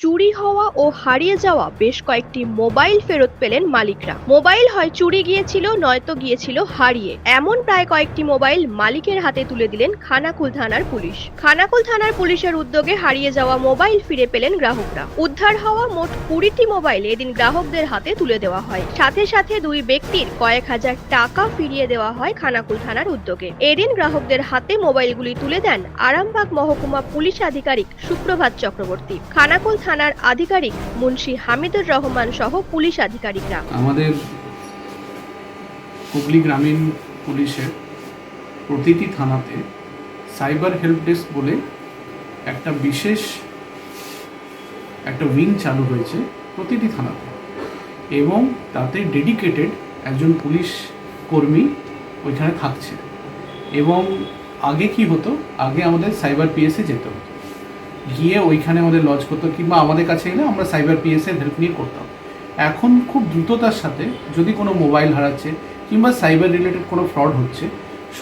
চুরি হওয়া ও হারিয়ে যাওয়া বেশ কয়েকটি মোবাইল ফেরত পেলেন মালিকরা। মোবাইল হয় চুরি গিয়েছিল, নয়তো গিয়েছিল হারিয়ে। এমন প্রায় কয়েকটি মোবাইল মালিকের হাতে তুলে দিলেন খানাকুল থানার পুলিশ। খানাকুল থানার পুলিশের উদ্যোগে হারিয়ে যাওয়া মোবাইল ফিরে পেলেন গ্রাহকরা। উদ্ধার হওয়া মোট কুড়িটি মোবাইল এদিন গ্রাহকদের হাতে তুলে দেওয়া হয়। সাথে সাথে দুই ব্যক্তির কয়েক হাজার টাকা ফিরিয়ে দেওয়া হয় খানাকুল থানার উদ্যোগে। এদিন গ্রাহকদের হাতে মোবাইলগুলি তুলে দেন আরামবাগ মহকুমা পুলিশ আধিকারিক সুপ্রভাত চক্রবর্তী। খানাকুল থানার আধিকারিক মুন্সি হামিদুর রহমান সহ পুলিশ আধিকারিকরা। আমাদের হুগলি গ্রামীণ পুলিশের প্রতিটি থানাতে সাইবার হেল্প ডেস্ক বলে একটা বিশেষ একটা উইং চালু হয়েছে প্রতিটি থানাতে। এবং তাতে ডেডিকেটেড একজন পুলিশ কর্মী ওইখানে থাকছে। এবং আগে কি হতো? আগে আমাদের সাইবার পিএসে যেতে হতো। গিয়ে ওইখানে আমাদের লজ করতো কিংবা আমাদের কাছে এলে আমরা সাইবার পিএসের হেল্প নিয়ে করতাম। এখন খুব দ্রুততার সাথে যদি কোনো মোবাইল হারাচ্ছে কিংবা সাইবার রিলেটেড কোনো ফ্রড হচ্ছে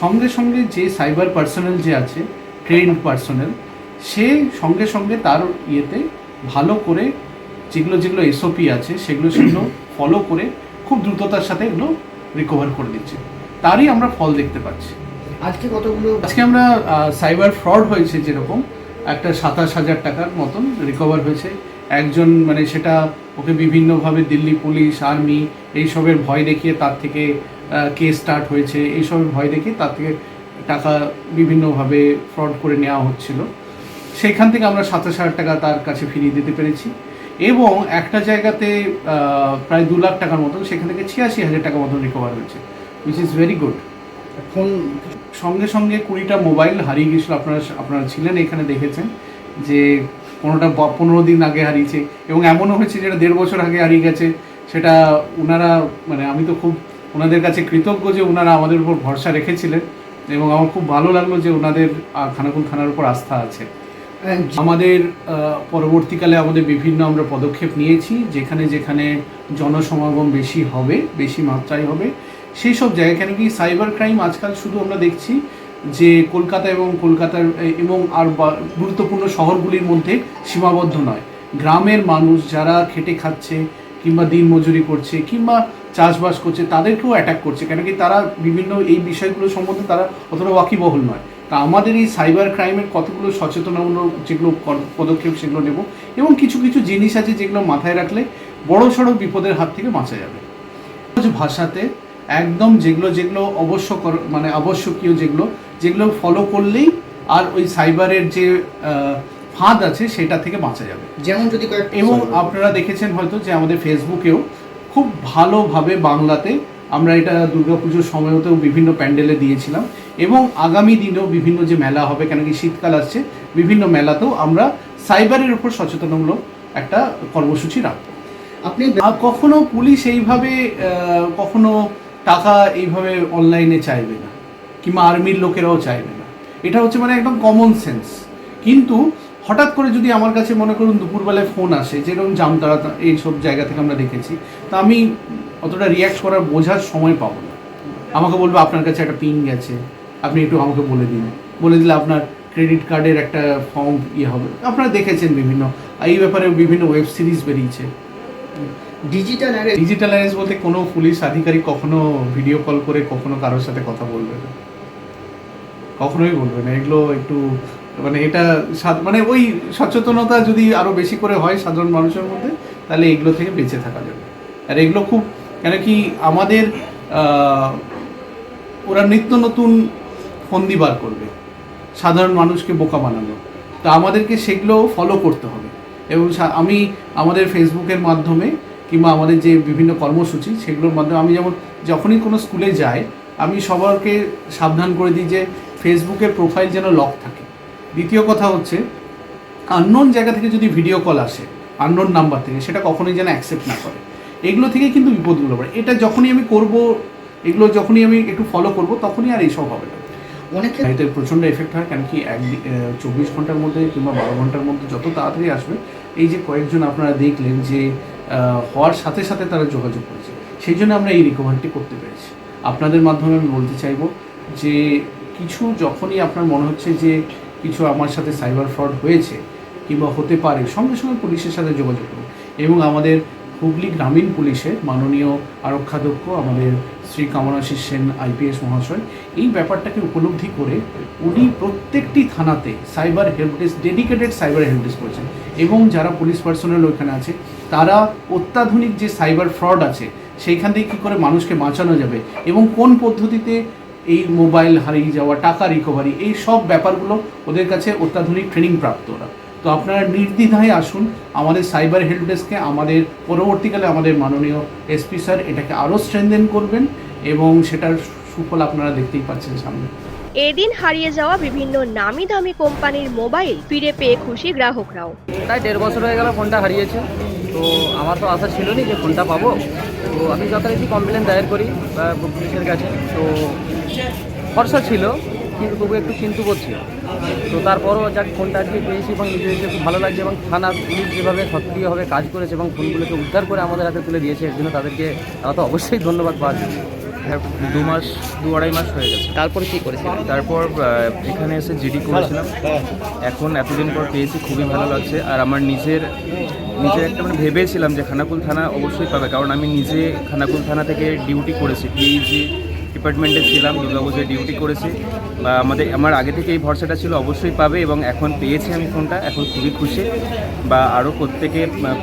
সঙ্গে সঙ্গে যে সাইবার পার্সোনাল যে আছে ট্রেন্ড পার্সোনাল সে সঙ্গে সঙ্গে তার ইয়েতে ভালো করে যেগুলো যেগুলো এসওপি আছে সেগুলো সেগুলো ফলো করে খুব দ্রুততার সাথে এগুলো রিকভার করে দিচ্ছে। তারই আমরা ফল দেখতে পাচ্ছি। আজকে কতগুলো আজকে আমরা সাইবার ফ্রড হয়েছে যেরকম একটা সাতাশ হাজার টাকার মতন রিকভার হয়েছে। একজন মানে সেটা ওকে বিভিন্নভাবে দিল্লি পুলিশ, আর্মি এইসবের ভয় দেখিয়ে তার থেকে কেস স্টার্ট হয়েছে। এইসবের ভয় দেখিয়ে তার থেকে টাকা বিভিন্নভাবে ফ্রড করে নেওয়া হচ্ছিল। সেইখান থেকে আমরা সাতাশ হাজার টাকা তার কাছে ফিরিয়ে দিতে পেরেছি। এবং একটা জায়গাতে প্রায় দু লাখ টাকার মতন, সেখান থেকে ছিয়াশি হাজার টাকা মতন রিকভার হয়েছে which is very good phone সঙ্গে সঙ্গে কুড়িটা মোবাইল হারিয়ে গিয়েছিল আপনারা আপনারা ছিলেন এখানে দেখেছেন যে কোনোটা পনেরো দিন আগে হারিয়েছে এবং এমনও হয়েছে যেটা দেড় বছর আগে হারিয়ে গেছে সেটা ওনারা মানে আমি তো খুব ওনাদের কাছে কৃতজ্ঞ যে ওনারা আমাদের উপর ভরসা রেখেছিলেন এবং আমার খুব ভালো লাগল যে ওনাদের খানাকুল থানার উপর আস্থা আছে। আমাদের পরবর্তীকালে আমাদের বিভিন্ন আমরা পদক্ষেপ নিয়েছি যেখানে যেখানে জনসমাগম বেশি হবে বেশি মাত্রায় হবে সেই সব জায়গায়, কেন কি সাইবার ক্রাইম আজকাল শুধু আমরা দেখছি যে কলকাতা এবং কলকাতার এবং আর গুরুত্বপূর্ণ শহরগুলির মধ্যে সীমাবদ্ধ নয়। গ্রামের মানুষ যারা খেটে খাচ্ছে কিংবা দিন মজুরি করছে কিংবা চাষবাস করছে, তাদেরকেও অ্যাটাক করছে। কেন কি তারা বিভিন্ন এই বিষয়গুলো সম্বন্ধে তারা অতটা ওয়াকিবহল নয়। তা আমাদের এই সাইবার ক্রাইমের কতগুলো সচেতনামূলক যেগুলো পদক্ষেপ সেগুলো নেব এবং কিছু কিছু জিনিস আছে যেগুলো মাথায় রাখলে বড় সড়ো বিপদের হাত থেকে বাঁচা যাবে। ভাষাতে একদম যেগুলো যেগুলো অবশ্যকর মানে আবশ্যকীয় যেগুলো যেগুলো ফলো করলেই আর ওই সাইবারের যে ফাঁদ আছে সেটা থেকে বাঁচা যাবে। যেমন যদি এবং আপনারা দেখেছেন হয়তো যে আমাদের ফেসবুকেও খুব ভালোভাবে বাংলাতে আমরা এটা দুর্গাপুজোর সময়তেও বিভিন্ন প্যান্ডেলে দিয়েছিলাম এবং আগামী দিনেও বিভিন্ন যে মেলা হবে কেন কি শীতকাল আসছে বিভিন্ন মেলাতেও আমরা সাইবারের উপর সচেতনমূলক একটা কর্মসূচি রাখব। আপনি কখনো পুলিশ এইভাবে কখনো টাকা এইভাবে অনলাইনে চাইবে না, কিংবা আর্মির লোকেরাও চাইবে না। এটা হচ্ছে মানে একদম কমন সেন্স কিন্তু হঠাৎ করে যদি আমার কাছে মনে করুন দুপুরবেলায় ফোন আসে, যেরকম জামতারা এইসব জায়গা থেকে আমরা দেখেছি, তা আমি অতটা রিয়াক্ট করার বোঝার সময় পাবো না। আমাকে বলবে, আপনার কাছে একটা পিন গেছে, আপনি একটু আমাকে বলে দিন। বলে দিলে আপনার ক্রেডিট কার্ডের একটা ফর্ম ইয়ে হবে। আপনারা দেখেছেন বিভিন্ন, এই ব্যাপারে বিভিন্ন ওয়েব সিরিজ বেরিয়েছে। ডিজিটাল অ্যারে ডিজিটালাইজ বলতে কোনো পুলিশ আধিকারিক কখনো ভিডিও কল করে, কখনো কারোর সাথে কথা বলবে না। কখনোই বলবে না। এগুলো একটু মানে এটা মানে ওই সচেতনতা যদি আরও বেশি করে হয় সাধারণ মানুষের মধ্যে, তাহলে এগুলো থেকে বেঁচে থাকা যাবে। আর এগুলো খুব, কেন কি আমাদের ওরা নিত্য নতুন ফন্দি বার করবে। সাধারণ মানুষকে বোকা বানানো। তো আমাদেরকে সেগুলো ফলো করতে হবে। এবং আমি আমাদের ফেসবুকের মাধ্যমে কিংবা আমাদের যে বিভিন্ন কর্মসূচি সেগুলোর মাধ্যমে আমি যেমন যখনই কোনো স্কুলে যাই আমি সবারকে সাবধান করে দিই যে ফেসবুকের প্রোফাইল যেন লক থাকে। দ্বিতীয় কথা হচ্ছে আননোন জায়গা থেকে যদি ভিডিও কল আসে আননোন নাম্বার থেকে সেটা কখনোই যেন অ্যাকসেপ্ট না করে। এগুলো থেকে কিন্তু বিপদগুলো পড়ে এটা যখনই আমি করব এগুলো যখনই আমি একটু ফলো করব তখনই আর এইসব হবে না। অনেক এতে প্রচণ্ড এফেক্ট হয় কেন কি এক চব্বিশ ঘণ্টার মধ্যে কিংবা বারো ঘণ্টার মধ্যে যত তাড়াতাড়ি আসবে এই যে কয়েকজন আপনারা দেখলেন যে হওয়ার সাথে সাথে তারা যোগাযোগ করেছে। সেই জন্য আমরা এই রিকভারিটি করতে পেরেছি। আপনাদের মাধ্যমে আমি বলতে চাইব যে, কিছু যখনই আপনার মনে হচ্ছে যে, কিছু আমার সাথে সাইবার ফ্রড হয়েছে কিংবা হতে পারে, সঙ্গে সঙ্গে পুলিশের সাথে যোগাযোগ করুন। এবং আমাদের হুগলি গ্রামীণ পুলিশের মাননীয় আরক্ষাধ্যক্ষ আমাদের শ্রী কামনাশিস সেন আইপিএস মহাশয়, এই ব্যাপারটাকে উপলব্ধি করে উনি প্রত্যেকটি থানাতে cyber help desk, dedicated cyber help desk করেছেন। এবং যারা পুলিশ পার্সোনাল ওইখানে আছে, তারা অত্যাধুনিক যে সাইবার ফ্রড আছে, সেইখান থেকে কী করে মানুষকে বাঁচানো যাবে? এবং কোন পদ্ধতিতে এই মোবাইল হারিয়ে যাওয়া, টাকা রিকভারি এই সব ব্যাপারগুলো ওদের কাছে অত্যাধুনিক ট্রেনিং প্রাপ্ত ওরা। তো আপনারা নির্দ্বিধায় আসুন আমাদের সাইবার হেল্প ডেস্কে আমাদের পরবর্তীকালে আমাদের মাননীয় এসপি স্যার এটাকে আরও স্ট্রেনদেন করবেন এবং সেটার সুফল আপনারা দেখতেই পাচ্ছেন সামনে। এদিন হারিয়ে যাওয়া বিভিন্ন নামি দামি কোম্পানির মোবাইল ফিরে পেয়ে খুশি গ্রাহকরাও। প্রায় দেড় বছর হয়ে গেল ফোনটা হারিয়েছে তো আমার তো আশা ছিল না যে ফোনটা পাবো। তো আমি যথারীতি কমপ্লেন দায়ের করি বা পুলিশের কাছে। তো ভরসা ছিল কিন্তু তবু একটু চিন্তা করছিল তো তারপরও যাক ফোনটা আজকে পেয়েছি এবং নিজে নিজে খুব ভালো লাগছে এবং থানা পুলিশ যেভাবে সক্রিয়ভাবে কাজ করেছে এবং ফোনগুলোকে উদ্ধার করে আমাদের হাতে তুলে দিয়েছে এর জন্য তাদেরকে তারা তো অবশ্যই ধন্যবাদ পাওয়া যায় দু মাস দু আড়াই মাস হয়ে গেছে। তারপরে কী করেছিলেন? তারপর এখানে এসে জিডি করেছিলাম। এখন এতদিন পর পেয়েছি খুবই ভালো লাগছে। আর আমার নিজের নিজের একটা মানে ভেবেছিলাম যে খানাকুল থানা অবশ্যই পাবে কারণ আমি নিজে খানাকুল থানা থেকে ডিউটি করেছি পিএইচজি ডিপার্টমেন্টে ছিলাম দুর্গাপুজোয় ডিউটি করেছি। বা আমাদের আমার আগে থেকে এই ভরসাটা ছিল অবশ্যই পাবে এবং এখন পেয়েছি আমি ফোনটা এখন খুবই খুশি। বা আরও প্রত্যেকে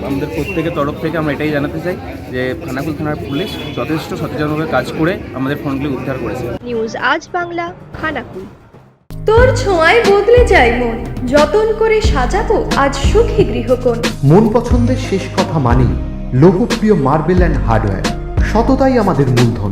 আমাদের প্রত্যেকের তরফ থেকে আমরা এটাই জানাতে চাই যে খানাকুল থানার পুলিশ যথেষ্ট সচেতনভাবে কাজ করে আমাদের ফোনগুলি উদ্ধার করেছে। নিউজ আজ বাংলা খানাকুল। তোর ছোঁয়ায় বদলে যায় মন যতন করে সাজাবো আজ সুখী গৃহকোণ। মন পছন্দের শেষ কথা মানি লোকপ্রিয় মার্বেল অ্যান্ড হার্ডওয়্যার সততাই আমাদের মূলধন।